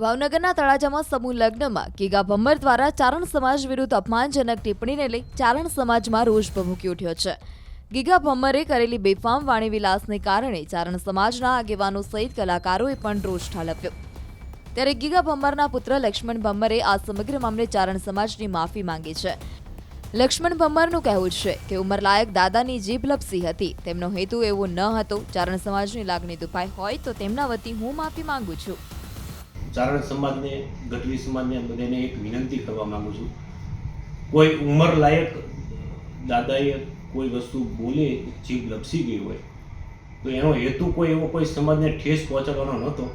ભાવનગરના તળાજામાં સમૂહ લગ્નમાં ગીગા ભમ્મર દ્વારા ચારણ સમાજ વિરુદ્ધ અપમાનજનક ટિપ્પણીને લઈ ચારણ સમાજમાં રોષ ભભૂકી ઉઠ્યો છે. ગીગા ભમ્મરે કરેલી બેફામ વાણી વિલાસને કારણે ચારણ સમાજના આગેવાનો સહિત કલાકારોએ પણ રોષ ઠાલવ્યો. ત્યારે ગીગા ભમ્મરના પુત્ર લક્ષ્મણ ભમ્મરે આ સમગ્ર મામલે ચારણ સમાજની માફી માંગી છે. લક્ષ્મણ ભમ્મરનું કહેવું છે કે ઉંમરલાયક દાદાની જીભ લપસી હતી. તેમનો હેતુ એવો ન હતો. ચારણ સમાજની લાગણી દુભાઈ હોય તો તેમના વતી હું માફી માંગુ છું. ચારણ સમાજને, ગઢવી સમાજને બધાને એક વિનંતી કરવા માગું છું. કોઈ ઉંમર લાયક દાદાએ કોઈ વસ્તુ બોલે, જીભ લપસી ગઈ હોય, તો એનો હેતુ કોઈ એવો કોઈ સમાજને ઠેસ પહોંચાડવાનો નહોતો.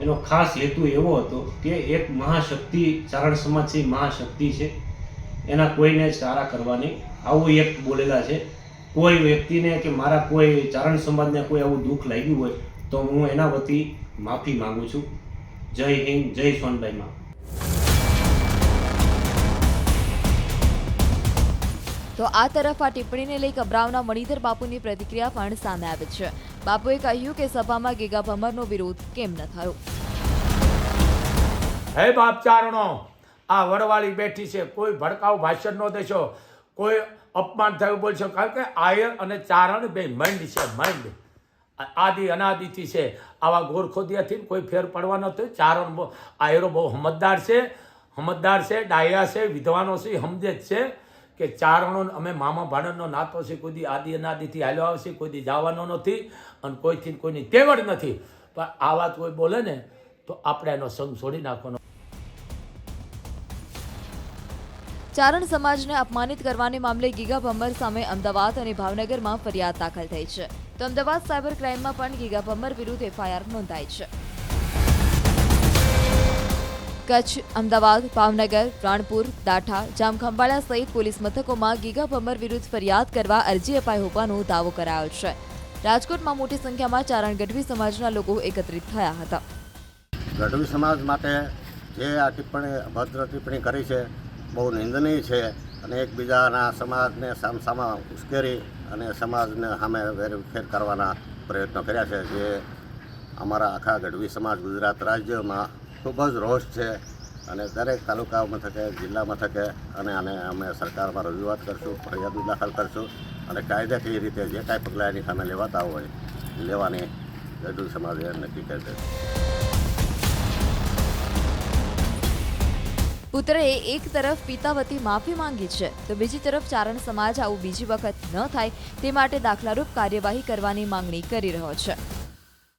એનો ખાસ હેતુ એવો હતો કે એક મહાશક્તિ, ચારણ સમાજ છે મહાશક્તિ છે. એના કોઈને સારા કરવાની, આવું એક બોલેલા છે. કોઈ વ્યક્તિને કે મારા કોઈ ચારણ સમાજને કોઈ આવું દુઃખ લાગ્યું હોય, તો હું એના વતી માફી માગું છું. જય હિન્દ જય સોનબાઈ માં તો આ તરફ આ ટિપ્પણીને લઈ કબરાવના મણિધર બાપુની પ્રતિક્રિયા પણ સામે આવી છે. બાપુએ કહ્યું કે સભામાં ગીગા ભમરનો વિરોધ કેમ ન થયો? હે બાપ ચારણો આ વડવાળી બેઠી છે. કોઈ ભડકાવ ભાષણ ન દેશો. કોઈ અપમાન થયું બોલશો. કારણ કે આયર અને ચારણ બે મંડ છે મંડ. આદિ અનાદિથી છે. આવા ગોરખોદિયાથી કોઈ ફેર પડવા નથી ચારણ આયરો બહુ હમતદાર છે. હમદદાર છે, ડાયા છે વિદ્વાનો છે સમજે જ છે કે ચારણો અમે મામા ભાણનનો નાતો છે, કોઈ દી આદિ અનાદિથી હાલ્યો આવશે, કોઈ દી જવાનો નથી અને કોઈથી કોઈની તેવડ નથી. પણ આ વાત કોઈ બોલે ને, તો આપણે એનો સંગ છોડી નાખવાનો. ચારણ સમાજને અપમાનિત કરવાને મામલે ગીગા ભંબર સામે અમદાવાદ અને ભાવનગરમાં ફરિયાદ દાખલ થઈ છે. તો અમદાવાદ સાયબર ક્રાઇમમાં પણ ગીગા ભમ્મર વિરુદ્ધ એફઆઈઆર નોંધાઈ છે. કચ્છ, અમદાવાદ, ભાવનગર, રાણપુર, દાઠા જામખંભાળા સહિત પોલીસ મથકોમાં ગીગા ભમર વિરુદ્ધ ફરિયાદ કરવા અરજી અપાઈ હોવાનો દાવો કરાયો છે. રાજકોટમાં મોટી સંખ્યામાં ચારણ ગઢવી સમાજના લોકો એકત્રિત થયા હતા. ગઢવી સમાજ માટે જે આ ટિપ્પણી અભદ્ર ટિપ્પણી કરી છે, બહુ નિંદનીય છે. અને એકબીજાના સમાજને સામસામા ઉશ્કેરી અને સમાજને સામે વેરફેર કરવાના પ્રયત્નો કર્યા છે, જે અમારા આખા ગઢવી સમાજ ગુજરાત રાજ્યમાં ખૂબ જ રોષ છે અને દરેક તાલુકા મથકે, જિલ્લા મથકે અને આને અમે સરકારમાં રજૂઆત કરશું ફરિયાદો દાખલ કરશું અને કાયદાકીય રીતે જે કાંઈ પગલાં એની સામે લેવાતા હોય, લેવાની ગઢવી સમાજે નક્કી કરી છે પુત્રએ એક તરફ પિતા વતી માફી માંગી છે, તો બીજી તરફ ચારણ સમાજ આવું બીજી વખત ન થાય તે માટે દાખલારૂપ કાર્યવાહી કરવાની માંગણી કરી રહ્યો છે.